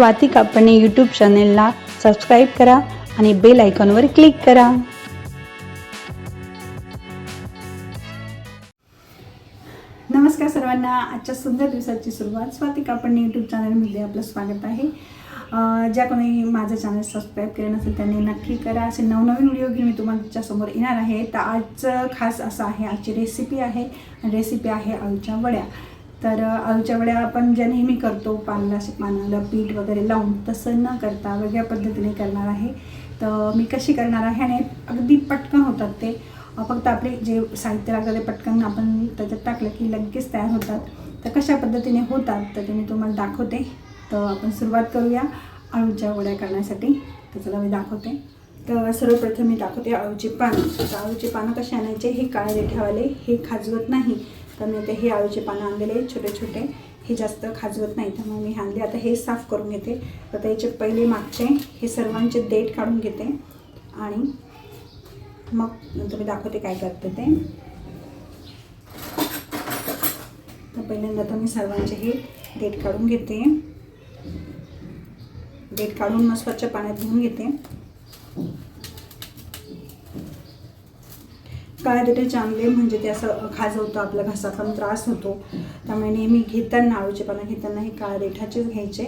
स्वाती कापणे यूट्यूब चॅनेलला सबस्क्राईब करा आणि बेल आयकॉनवर क्लिक करा. नमस्कार सर्वांना. आजच्या सुंदर दिवसाची सुरुवात स्वाती कापडणे यूट्यूब चॅनलमध्ये आपलं स्वागत आहे. ज्या कोणी माझं चॅनल सबस्क्राईब केलं नसेल त्यांनी नक्की करा. असे नवनवीन व्हिडिओ घेऊन मी तुमच्यासमोर येणार आहे. तर आजचं खास असं आहे आजची रेसिपी आहे. आणि रेसिपी आहे आळूच्या वड्या. तर अं, आळूच्या वड्या आपण ज्या नेहमी करतो पानाला पानाला पीठ वगैरे लावून तसं न करता वेगळ्या पद्धतीने करणार आहे. तर मी कशी करणार आहे आणि अगदी पटकन होतात ते. फक्त आपले जे साहित्य लागतं पटकन आपण त्याच्यात टाकलं की लगेच तयार होतात. तर कशा पद्धतीने होतात तर ते मी तुम्हाला दाखवते. तर आपण सुरुवात करूया आळूच्या वड्या करण्यासाठी. तर चला मी दाखवते. तर सर्वप्रथम मी दाखवते आळूची पानं. तर आळूची पानं कशी आणायचे हे काळे ठेवाले हे खाजवत नाही. तर मी आता हे आळूचे पानं आणलेले छोटे छोटे. हे जास्त खाजवत नाही त्यामुळे मी आणले आता हे साफ करून घेते. आता याचे पहिले मागचे हे सर्वांचे देठ काढून घेते. आणि मग नंतर मी दाखवते काय करते ते. तर पहिल्यांदा तर मी सर्वांचे हे देठ काढून घेते. देठ काढून मग स्वच्छ पाण्यात धुवून घेते. काय देते चांगले म्हणजे ते असं खाजवतो आपल्या घसा पण त्रास होतो. त्यामुळे नेहमी घेताना आळूचे पानं घेताना हे काळ्या देठाचेच घ्यायचे.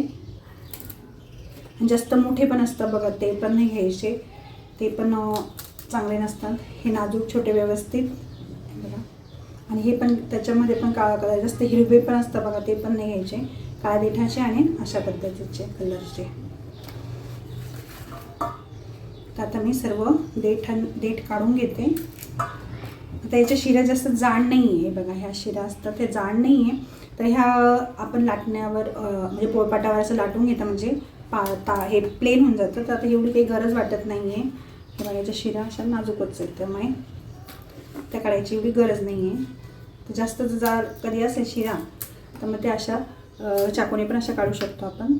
जास्त मोठे पण असतात बघा ते पण नाही घ्यायचे. ते पण चांगले नसतात. हे नाजूक छोटे व्यवस्थित. बघा. आणि हे पण त्याच्यामध्ये पण काळा कलर जास्त हिरवे पण असतात बघा ते पण नाही घ्यायचे. काळ्या देठाचे आणि अशा पद्धतीचे कलरचे. तर आता मी सर्व देठ देठ काढून घेते. आता याच्या शिऱ्या जास्त जाड नाही आहे बघा ह्या शिऱ्या असतात ते जाड नाही आहे तर ह्या आपण लाटण्यावर म्हणजे पोळपाटावर असं लाटून घेतं म्हणजे पा ता हे प्लेन होऊन जातं. तर आता एवढी काही गरज वाटत नाही आहे हे बघा याच्या शिरा अशा नाजूकच आहेत. त्यामुळे त्या काढायची एवढी गरज नाही आहे तर जास्त जर कधी असेल शिरा तर मग ते अशा चाकूने पण अशा काढू शकतो आपण.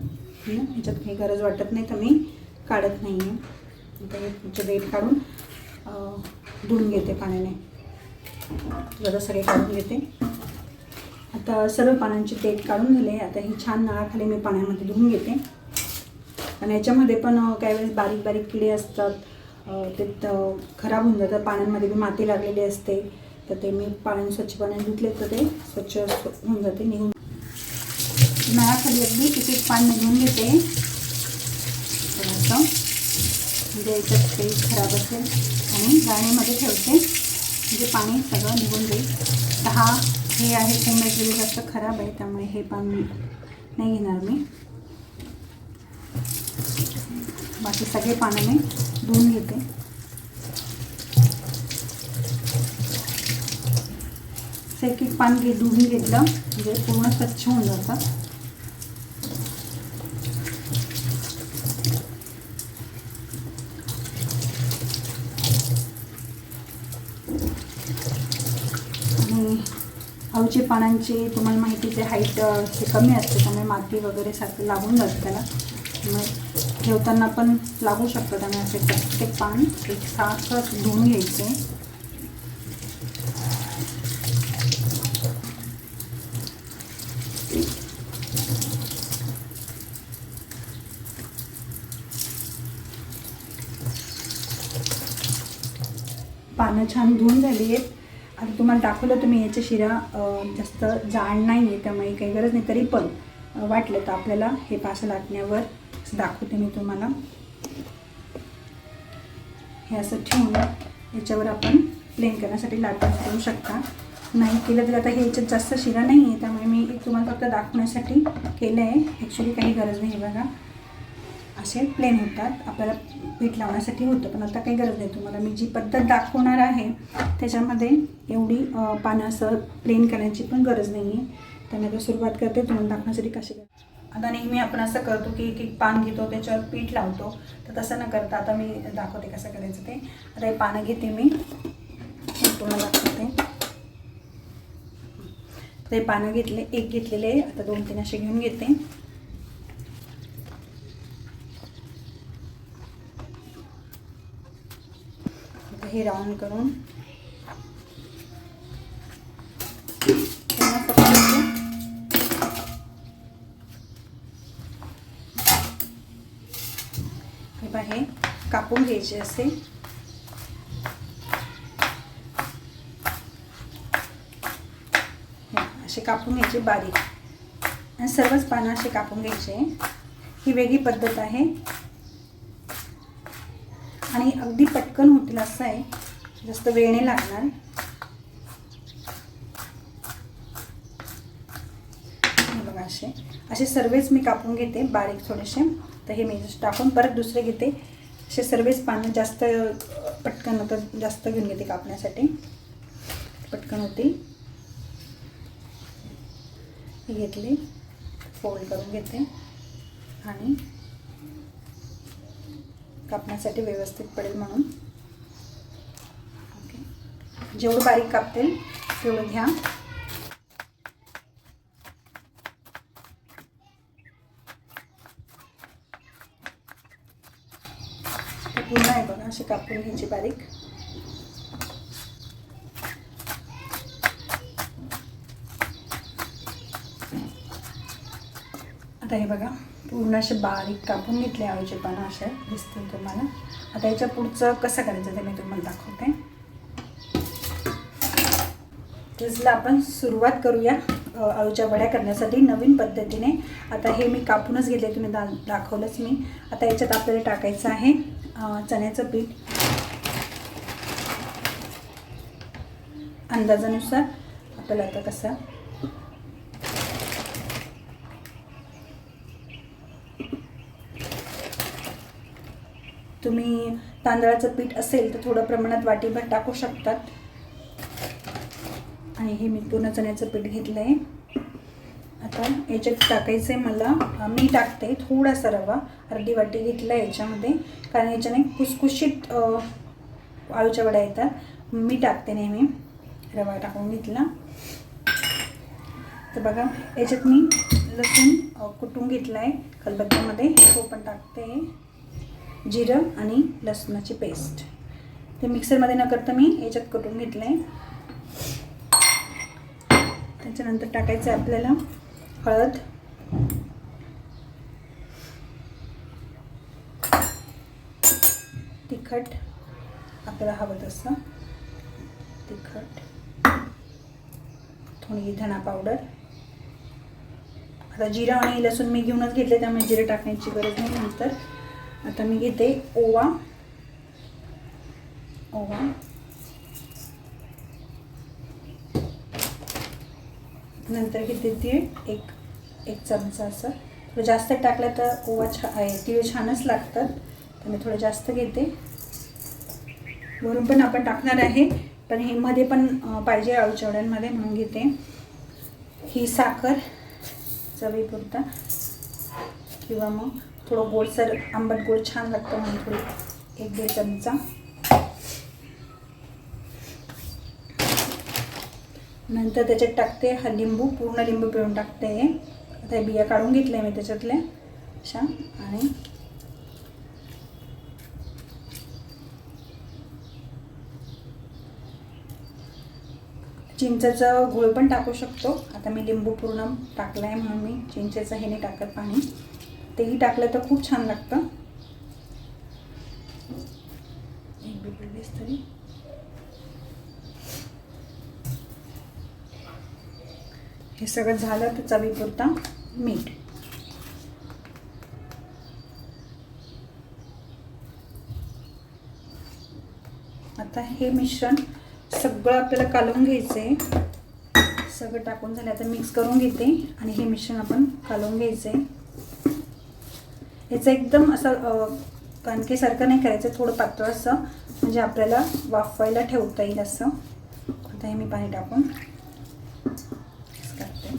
ह्याच्यात काही गरज वाटत नाही तर मी काढत नाही आहे तर हे तुमचे देठ काढून धुवून घेते पाण्याने. जरा सगळे काढून घेते. आता सर्व पानांचे तेल काढून झाले. आता ही छान नळाखाली मी पाण्यामध्ये धुवून घेते. आणि याच्यामध्ये पण काही वेळेस बारीक बारीक किडे असतात. ते खराब होऊन जातात. पाण्यामध्ये बी माती लागलेली असते. तर ते मी पाण्याने स्वच्छ पाण्याने धुतले तर ते स्वच्छ होऊन जाते निघून. नळाखाली अगदी तिथे पाणी धुवून घेते. असं म्हणजे याच्यात काही खराब असेल आणि गाणीमध्ये ठेवते. म्हणजे पाणी सगळं निघून जाईल. तर हा हे आहे कोंबड्याचे जास्त खराब आहे त्यामुळे हे पाणी नाही घेणार मी. बाकी सगळे पानं मी धुवून घेते. एक एक पान घे धुवून घेतलं म्हणजे पूर्ण स्वच्छ होऊन जातं आणि आळूचे पानांची तुम्हाला माहितीच आहे हाईट हे कमी असते त्यामुळे माती वगैरे सारखं लागून जातं त्याला. मग ठेवताना पण लागू शकतं त्यामुळे असे प्रत्येक पान एक साफ धुवून घ्यायचे. पानं छान धुवून झाली आहेत. आता तुम्हाला दाखवलं तुम्ही याच्या शिरा जास्त जाण नाही आहे त्यामुळे काही गरज नाही तरी पण वाटलं तर आपल्याला हे पासं लाटण्यावर असं दाखवते मी तुम्हाला. हे असं ठेवून याच्यावर आपण प्लेन करण्यासाठी लाटून करू शकता. नाही केलं तर आता हे याच्यात जास्त शिरा नाही आहे त्यामुळे मी एक तुम्हाला फक्त दाखवण्यासाठी केलं आहे ॲक्च्युली काही गरज नाही बघा. असे प्लेन होतात. आपल्याला पीठ लावण्यासाठी होतं पण आता काही गरज नाही. तुम्हाला मी जी पद्धत दाखवणार आहे त्याच्यामध्ये एवढी पानं असं प्लेन करण्याची पण गरज नाही आहे त्यांना आता सुरुवात करते. तुम्हाला दाखवण्यासाठी कशी करायची आता नेहमी आपण असं करतो की एक एक पान घेतो त्याच्यावर पीठ लावतो. तर तसं न करता आता मी दाखवते कसं करायचं ते. आता हे पानं घेते मी. तुम्हाला दाखवते. ते पानं घेतले एक घेतलेले आता दोन तीन असे घेऊन घेते. हे राऊंड करून. हे बाहेर कापून घ्यायचे असे. असे कापून घ्यायचे बारीक. आणि सर्वच पानं असे कापून घ्यायचे. ही वेगळी पद्धत आहे. आणि अगदी पटकन होतील असं आहे. जास्त वेळ नाही लागणार. बघा असे. असे सर्वच मी कापून घेते बारीक थोडेसे. तर हे मी टाकून परत दुसरे घेते. असे सर्वच पानं जास्त पटकन होतं जास्त घेऊन घेते कापण्यासाठी. पटकन होती घेतली घेतले. फोल्ड करून घेते. आणि कापण्यासाठी व्यवस्थित पडेल म्हणून. ओके जेवढं बारीक कापतील तेवढं घ्या. पुन्हा आहे बघा असे कापून घ्यायची बारीक. आता हे बघा. पूर्ण असे बारीक कापून घेतले आळूचे पानं असे दिसतील तुम्हाला. आता याच्या पुढचं कसं करायचं ते मी तुम्हाला दाखवते. तेचला आपण सुरुवात करूया. आळूच्या वड्या करण्यासाठी नवीन पद्धतीने. आता हे मी कापूनच घेतले तुम्ही दा दाखवलंच मी. आता याच्यात आपल्याला टाकायचं आहे चण्याचं पीठ. अंदाजानुसार आपल्याला आता कसं तुम्ही तांदळाचं पीठ असेल तर थोडं प्रमाणात वाटीभर टाकू शकतात. आणि हे मी पूर्ण चण्याचं पीठ घेतलं आहे आता याच्यात टाकायचं आहे मला मी टाकते थोडासा रवा अर्धी वाटी घेतला आहे याच्यामध्ये. कारण याच्याने कुसकुशीत आळूच्या वड्या येतात. मी टाकते नेहमी. रवा टाकून घेतला. तर बघा याच्यात मी लसूण कुटून घेतला आहे खलबत्त्यामध्ये तो पण टाकते. जिरं आणि लसणाची पेस्ट. ते मिक्सरमध्ये न करता मी याच्यात करून घेतलं आहे त्याच्यानंतर टाकायचं आहे आपल्याला हळद. तिखट. आपल्याला हवं तसं. तिखट. थोडी धणा पावडर. आता जिरा आणि लसूण मी घेऊनच घेतले त्यामुळे जिरे टाकण्याची गरज नाही नंतर. आता मी घेते ओवा. ओवा. नंतर घेते तीळ एक एक चमचा असं. थोडं जास्त टाकलं तर ओवा छा आहे तीळ छानच लागतात. तर मी थोडं जास्त घेते. वरून पण आपण टाकणार आहे पण हे मध्ये पण पाहिजे आळूच्या म्हणून घेते. ही साखर चवीपुरता. किंवा मग थोडं गोडसर आंबट गोड छान लागतं म्हणून थोडी एक दीड चमचा. नंतर त्याच्यात टाकते हा लिंबू पूर्ण लिंबू पिळून टाकते आता हे बिया काढून घेतल्या मी त्याच्यातल्या अशा. आणि चिंचेचं गुळ पण टाकू शकतो. आता मी लिंबू पूर्ण टाकला आहे म्हणून मी चिंचेचं हे नाही टाकत पाणी. तेही टाकलं तर खूप छान लागतं. तरी. हे सगळं झालं तर चवीपुरता मीठ. आता हे मिश्रण सगळं आपल्याला कालवून घ्यायचं आहे सगळं टाकून झालं आता मिक्स करून घेते आणि हे मिश्रण आपण कालवून घ्यायचं आहे ह्याचं एकदम असं कणकेसारखं नाही करायचं थोडं पातळ असं. म्हणजे आपल्याला वाफवायला ठेवता येईल असं. आता हे मी पाणी टाकून mix करते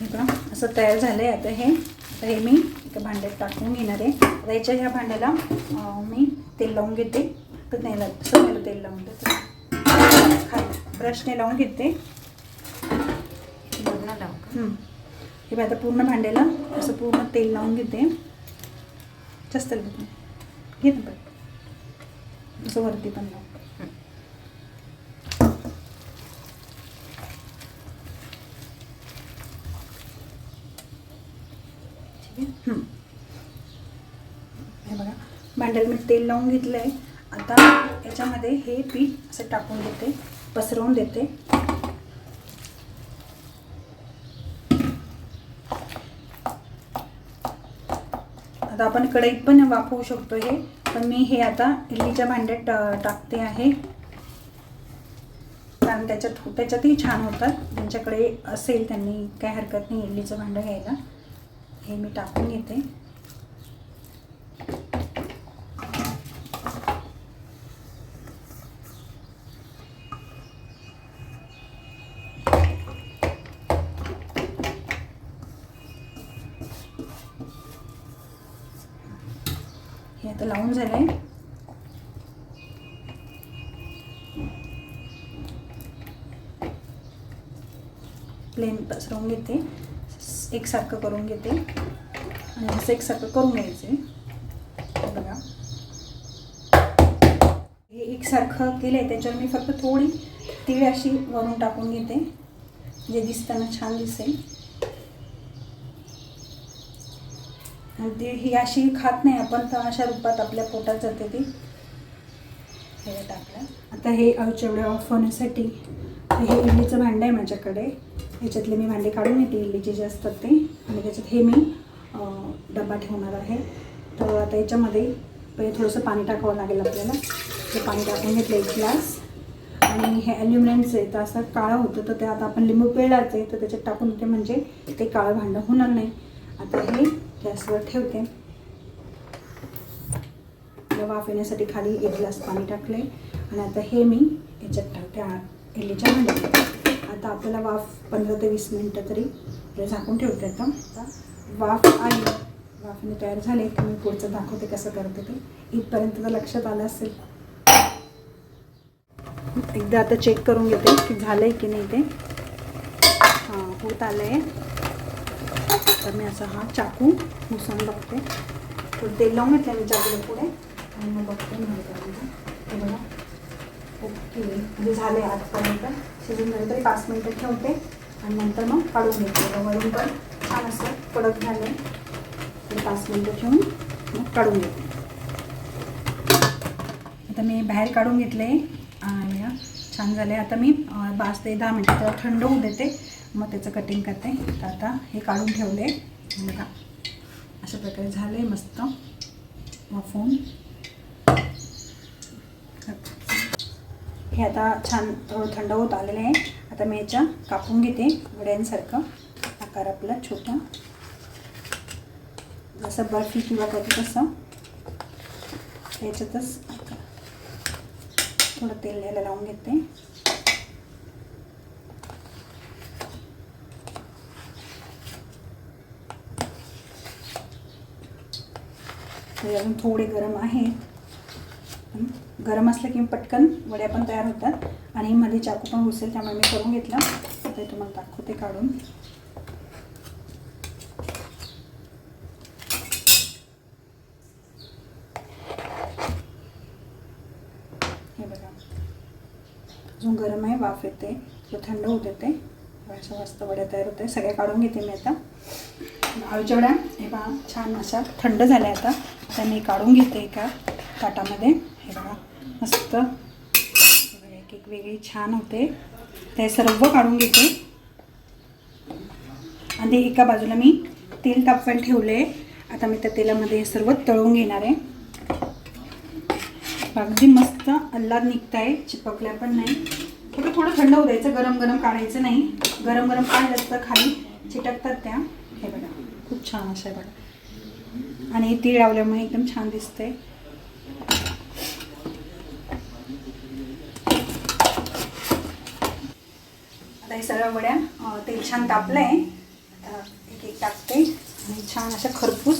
हे बघा असं तयार झालं आहे आता हे. आता हे मी एका भांड्यात टाकून घेणार आहे. आता याच्या ह्या भांड्याला मी तेल लावून घेते. तर नाही तेल लावून देते. ब्रशने लावून घेते. हं. बघा आता पूर्ण भांड्याला असं पूर्ण तेल लावून घेते. जास्त लागत नाही. घे ना पण. असं वरती पण लाव ठीक आहे हे बघा भांड्याला मी तेल लावून घेतलं आहे आता याच्यामध्ये हे पीठ असं टाकून देते पसरवून देते. आता आपण कढईत पण वापरू शकतो हे पण मी हे आता इडलीच्या भांड्यात टाकते आहे. कारण त्याच्यात त्याच्यातही छान होतात. त्यांच्याकडे असेल त्यांनी काय हरकत नाही इडलीचं भांडं घ्यायला. हे मी टाकून घेते. हे आता लावून झालंय. प्लेन पसरवून घेते. एकसारखं करून घेते. आणि असं एकसारखं करून घ्यायचे. हे बघा. हे एकसारखं केलं आहे त्याच्यावर मी फक्त थोडी तीळ अशी वरून टाकून घेते. जे दिसताना छान दिसेल. ती ही अशी खात नाही आपण तर अशा रूपात आपल्या पोटात जाते ती. हे टाकलं आता हे अवचेवड्या ऑफ होण्यासाठी हे इडलीचं भांडं आहे माझ्याकडे. ह्याच्यातले मी भांडे काढून येते इडलीचे जे असतात ते. आणि त्याच्यात हे मी डबा ठेवणार आहे. तर आता याच्यामध्ये पहिले थोडंसं पाणी टाकावं लागेल आपल्याला. ते पाणी टाकून घेतलं एक ग्लास. आणि हे ॲल्युमिनियमचं आहे तर असं काळं होतं तर ते आता आपण लिंबू पिळायचं आहे तर त्याच्यात टाकून होते म्हणजे ते काळं भांडं होणार नाही. आता हे गॅसवर ठेवते. वाफ येण्यासाठी खाली एक ग्लास पाणी टाकले आणि आता हे मी याच्यात टाकते इडलीच्या भांड्यात. आता आपल्याला वाफ पंधरा ते वीस मिनटं तरी झाकून ठेवते आता. आता वाफ आली वाफने तयार झाले की मी पुढचं दाखवते कसं करते ते. इथपर्यंत तर लक्षात आलं असेल. एकदा आता चेक करून घेते की झालं आहे की नाही ते. हां होत आलं आहे तर मी असा हा चाकू घुसवून बघते. थोडं तेल लावून घेतलं मी चाकूला पुढे. आणि मग बघते मी ओके. म्हणजे झाले आजपर्यंत. शिजून झाले तरी पाच मिनटं ठेवते. आणि नंतर मग काढून घेते. वरून पण छान असं कडक झालं तर पाच मिनटं ठेवून मग काढून घेते. आता मी बाहेर काढून घेतले आणि छान झाले आता मी पाच ते दहा मिनटं. तर थंड होऊ देते. मग त्याचं कटिंग करते. तर आता हे काढून ठेवले. बघा. अशा प्रकारे झाले मस्त. फोन हे आता छान थोडं थंड होत आलेलं आहे. आता मी याच्या कापून घेते वड्यांसारखं. आकार आपला छोटा. जसं बर्फी किंवा कधी तसं. याच्यातच थोडं तेल द्यायला लावून घेते. अजून थोडे गरम आहेत. गरम असलं की पटकन वड्या पण तयार होतात. आणि मध्ये चाकू पण घुसेल त्यामुळे मी करून घेतलं. आता तुम्हाला दाखवते काढून. हे बघा. अजून गरम आहे वाफ येते. तो थंड होत येते. अशा मस्त वड्या तयार होते सगळ्या काढून घेते मी आता. आळूच्या वड्या हे पहा छान अशा थंड झाल्या आता. आता मी काढून घेते एका ताटामध्ये. हे बघा. मस्त. एक एक वेगळी छान होते. ते सर्व काढून घेते. आणि एका बाजूला मी तेल तापवायला ठेवले आता मी त्या तेलामध्ये हे सर्व तळून घेणार आहे. अगदी मस्त अल्लाद निघत आहे चिपकल्या पण नाही. फक्त थोडं थंड होऊ द्यायचं. गरम गरम काढायचं नाही. गरम गरम काढलं तर खाली. चिटकतात त्या. हे बघा खूप छान असं आहे बघा. आणि हे तीळ लावल्यामुळे एकदम छान दिसतंय. सगळ्या वड्या तेल छान तापलं आहे. आता एक एक टाकते आणि छान अशा खरपूस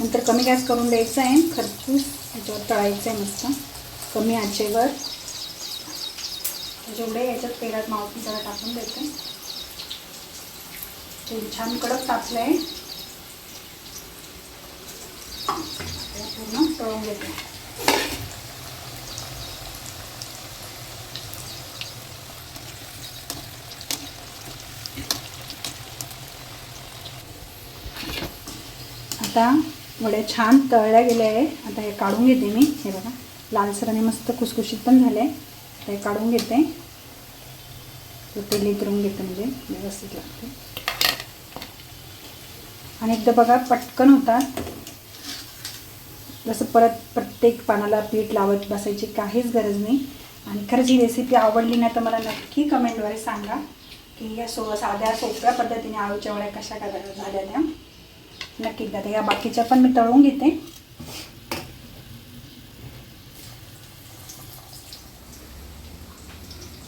नंतर कमी गॅस करून द्यायचं आहे. खरपूस ह्याच्यावर तळायचं आहे मस्त. कमी आचेवर. जेवढे याच्यात तेलात मावती जरा टाकून देते. तेल छान कडक तापलं आहे. पूर्ण तळून घेते. आता वड्या छान तळल्या गेल्या आहे. आता हे काढून घेते मी. हे बघा लालसर आणि मस्त कुसकुशीत पण झाले. आता हे काढून घेते. ते तेली घेते म्हणजे व्यवस्थित लागते. आणि एकदा बघा पटकन होतात जसं परत प्रत्येक पानाला पीठ लावत बसायची काहीच गरज नाही. आणि खरंच ही रेसिपी आवडली ना तर मला नक्की कमेंटद्वारे सांगा की या सो साध्या सोप्या पद्धतीने आळूच्या वड्या कशा करायला झाल्या त्या. नक्की एकदा या बाकीच्या पण मी तळून घेते.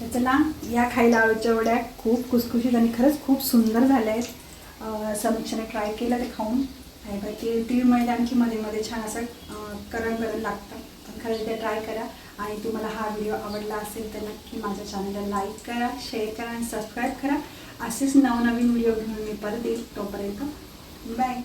तर चला या खायला आवडच्या वड्या खूप खुसखुशीत आणि खरंच खूप सुंदर झाल्या आहेत. समीक्षाने ट्राय केलं ते खाऊन. आणि बघ ते तीळमुळे आणखी मध्ये मध्ये छान असं करण करण लागतं. पण खरंच ते ट्राय करा. आणि तुम्हाला हा व्हिडिओ आवडला असेल तर नक्की माझ्या चॅनलला लाईक करा शेअर करा आणि सबस्क्राईब करा. असेच नवनवीन व्हिडिओ घेऊन मी परत येईल. तोपर्यंत बाय